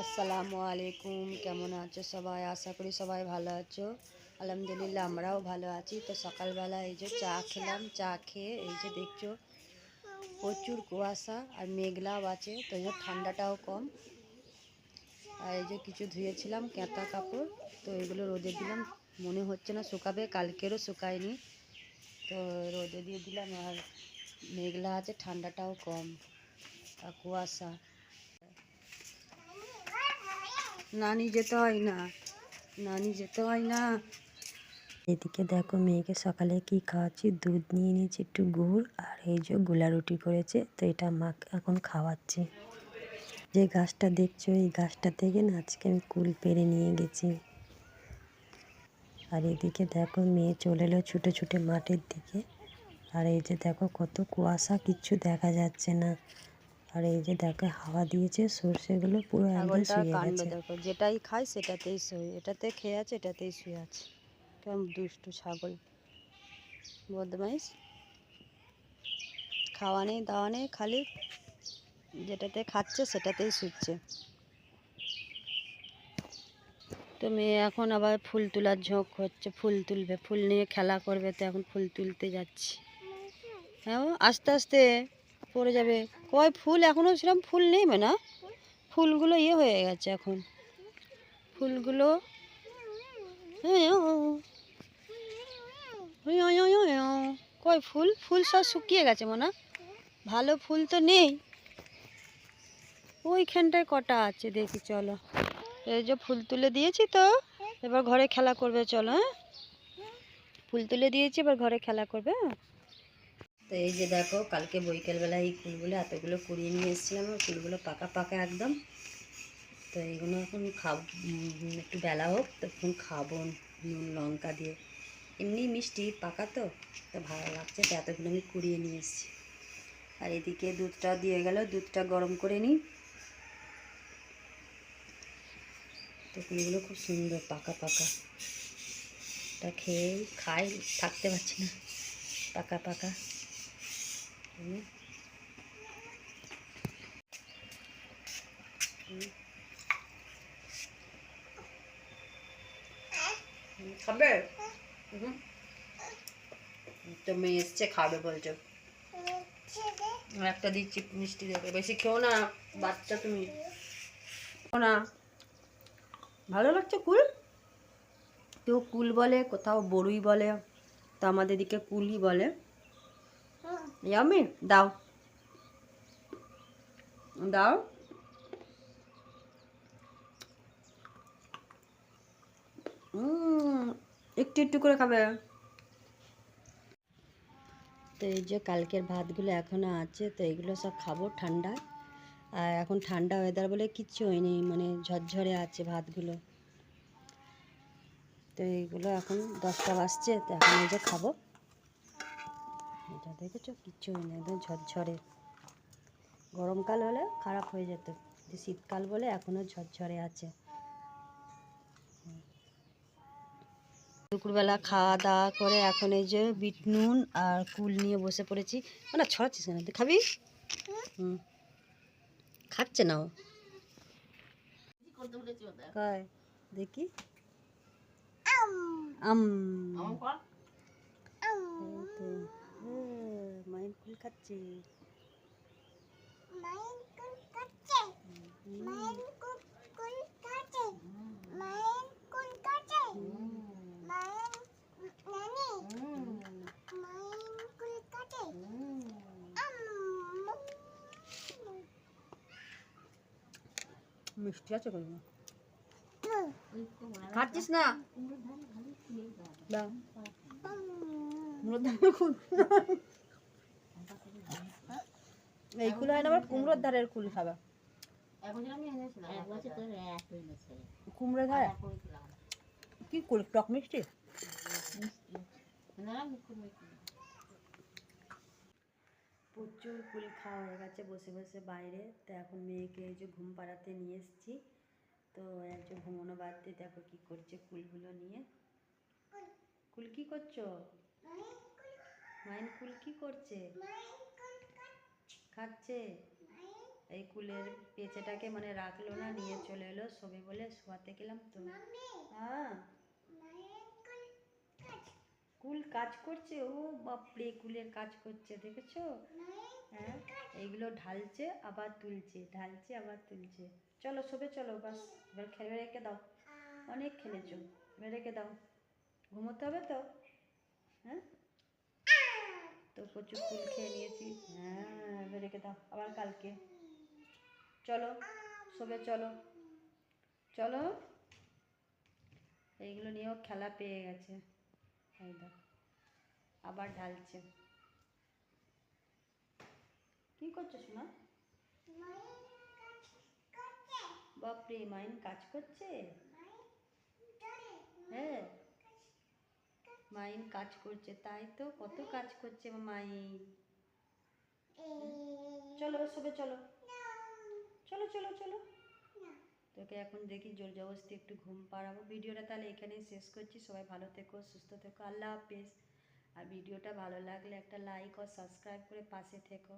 আসসালামু আলাইকুম। কেমন আছো সবাই? আশা করি সবাই ভালো আছো। আলহামদুলিল্লাহ, আমরাও ভালো আছি। তো সকালবেলা এই যে চা খেলাম। চা খেয়ে এই যে দেখছ, প্রচুর কুয়াশা আর মেঘলাও আছে। তো এই ঠান্ডাটাও কম। আর এই যে কিছু ধুয়েছিলাম কেঁতা কাপড়। তো এগুলো রোদে দিলাম। মনে হচ্ছে না শুকাবে, কালকেরও শুকায়নি। তো রোদে দিয়ে দিলাম আর মেঘলা আছে, ঠান্ডাটাও কম। আর কুয়াশা। নানি যেতে হয় না। নানি যেতে হয় না। এদিকে দেখো মেয়েকে সকালে কি খাওয়াচ্ছি? দুধ নিয়ে নিয়েছি একটু গুড় আর এই যে গোলা রুটি করেছে, তো এটা মা এখন খাওয়াচ্ছি। যে গাছটা দেখছ, এই গাছটা থেকে না আজকে আমি কুল পেরে নিয়ে গেছি। আর এদিকে দেখো মেয়ে চলে এলো ছুটে ছুটে মাঠের দিকে। আর এই যে দেখো কত কুয়াশা, কিচ্ছু দেখা যাচ্ছে না। আর এই যে দেখো হাওয়া দিয়েছে সর্ষেগুলো পুরো একদম শুয়ে গেছে। দেখো যেটাই খায় সেটাতেই শুয়ে এটাতে খেয়ে আছে এটাতেই শুয়ে আছে। কেমন দুষ্টু ছাগল। বদমাইশ। খাওয়া নেই দাওয়া নেই খালি যেটাতে খাচ্ছে সেটাতেই শুচ্ছে। তো মেয়ে এখন আবার ফুল তোলার ঝোঁক হচ্ছে ফুল তুলবে ফুল নিয়ে খেলা করবে তো এখন ফুল তুলতে যাচ্ছি। হ্যাঁ আস্তে আস্তে। পড়ে যাবে। কয় ফুল? এখনও সেরকম ফুল নেই না ফুলগুলো ইয়ে হয়ে গেছে এখন। ফুলগুলো কয় ফুল? ফুল সব শুকিয়ে গেছে মনে। ভালো ফুল তো নেই। ওইখানটায় কটা আছে দেখি চলো। এই যে ফুল তুলে দিয়েছি তো। এবার ঘরে খেলা করবে, চলো হ্যাঁ? ফুল তুলে দিয়েছি, এবার ঘরে খেলা করবে হ্যাঁ? তো এই যে দেখো, কালকে বৈকালবেলা এই ফুলগুলো এতগুলো কুড়িয়ে নিয়ে এসেছিলাম ফুলগুলো পাকা পাকা একদম। তো এইগুলো এখন খাব একটু বেলা হোক তখন খাব, নুন, লঙ্কা দিয়ে। এমনি মিষ্টি, পাকা তো তো ভালো লাগছে, তো এতগুলো আমি কুড়িয়ে নিয়ে এসেছি। আর এদিকে দুধটা দিয়ে গেল, দুধটা গরম করে নিই। তো ফুলগুলো খুব সুন্দর, পাকা পাকা। এটা খেয়ে, খাই, থাকতে পারছি না, পাকা পাকা। খাবে? তো মেয়ে এসছে, খাবে বলছো। একটা দিচ্ছি, মিষ্টি দেবে। বেশি খেও না, বাচ্চা তুমি। না। ভালো লাগছে কুল? কেউ কুল বলে, কোথাও বড়ুই বলে, তো আমাদের দিকে কুলই বলে। ইয়ামি দাও দাও উম, একটু একটু করে খাবে। তো এই যে কালকের ভাতগুলো এখনও আছে তো এগুলো সব খাব ঠান্ডা। আর এখন ঠান্ডা ওয়েদার বলে কিচ্ছু হয়নি মানে ঝরঝরে আছে ভাতগুলো। তো এইগুলো এখন দশটা বাজছে তো এখন এই যে খাব। এটা দেখেছ? কিচ্ছু হয়নি একদম ঝরঝরে। গরমকাল হলে খারাপ হয়ে যেত। শীতকাল বলে এখনও ঝরঝরে আছে। দুপুরবেলা খাওয়া দাওয়া করে এখন এই যে বিট নুন আর কুল নিয়ে বসে পড়েছি। মানে ছড়াচ্ছিস কেন? তুই খাবি? হুম। খাচ্ছে না ও। দেখি। আম। এই তো, হ্যাঁ, মাইন কুল খাচ্ছে মিষ্টি আছে কোনো খাচ্ছিস না? দাও। এই কুল হয় না কুমড়োর ধারের কুল ধারে? কি কুল? টক মিষ্টি? প্রচুর কুল খাওয়া হয়ে গেছে, বসে বসে বাইরে। তো এখন মেয়েকে এই যে ঘুম পাড়াতে নিয়ে এসেছি। তো একজন ঘুমানো বাড়তে দেখো কি করছে কুলগুলো নিয়ে। কুল কি করছ? মাইন কুল কি করছে? খাচ্ছে। এই কুলের পেঁচেটাকে মানে রাখল না নিয়ে চলে এলো শোবে বলে শোয়াতে গেলাম তো। হ্যাঁ। কুল কাজ করছে? ও বাপরে কুলের কাজ করছে দেখেছ? হ্যাঁ এইগুলো ঢালছে আবার তুলছে ঢালছে আবার তুলছে। চলো শোবে চলো বাস। এবার খেলে রেখে দাও। অনেক খেলেছো। এবার রেখে দাও। ঘুমোতে হবে তো? হ্যাঁ? তো প্রচুর ফুল খেয়ে নিয়েছি। হ্যাঁ। রেখে দাও, আবার কালকে। চলো শোবে চলো। চলো। এইগুলো নিয়েও খেলা পেয়ে গেছে। আবার ঢালছে। কি করছ শোনা বাপরে, মাইন কাজ করছে? হ্যাঁ। মাইন কাজ করছে, তাই তো কত কাজ করছে মাইন। চলো সবে চলো। চলো চলো চলো। তোকে এখন দেখি জোর জবরস্তি একটু ঘুম পাড়াবো। ভিডিওটা তাহলে এখানেই শেষ করছি। সবাই ভালো থেকো সুস্থ থেকো। আল্লাহ হাফেজ। আর ভিডিওটা ভালো লাগলে একটা লাইক ও সাবস্ক্রাইব করে পাশে থেকো।